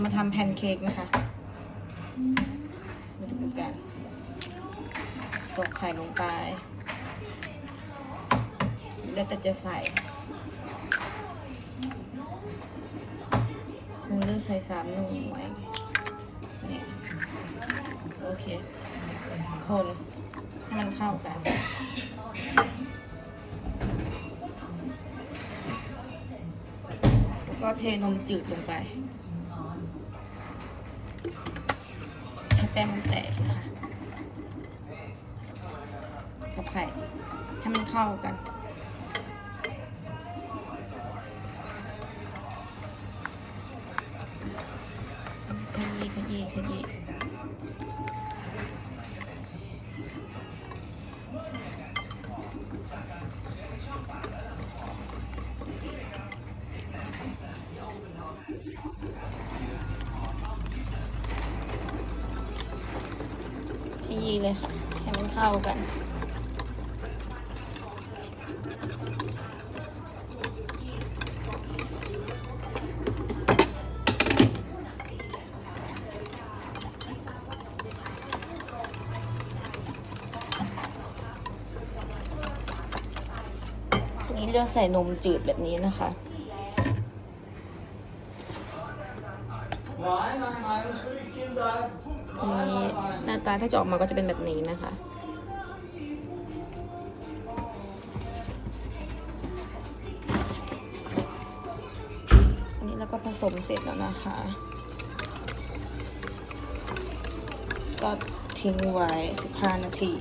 จะมาทำแพนเค้กนะคะมาดูกันตกไข่ลงไปแล้วแต่จะใส่ฉันเลือกใส่สามหน่วยนี่โอเค คนให้มันเข้ากันก็เทนมจืดลงไป ให้แป้งมันแตกนะคะกับไข่ให้มันเข้ากันขยี้ขยี้ขยี้ ยี้เลยค่ะ ให้มันเข้ากัน นี้เลือกใส่นมจืดแบบนี้นะคะ Nein, nein, nein, das ist für die Kinder. อัน นี้หน้าตาถ้าจะออกมาก็จะเป็นแบบนี้นะคะ อันนี้เราก็ผสมเสร็จแล้วนะคะ ก็ทิ้งไว้ 15 นาที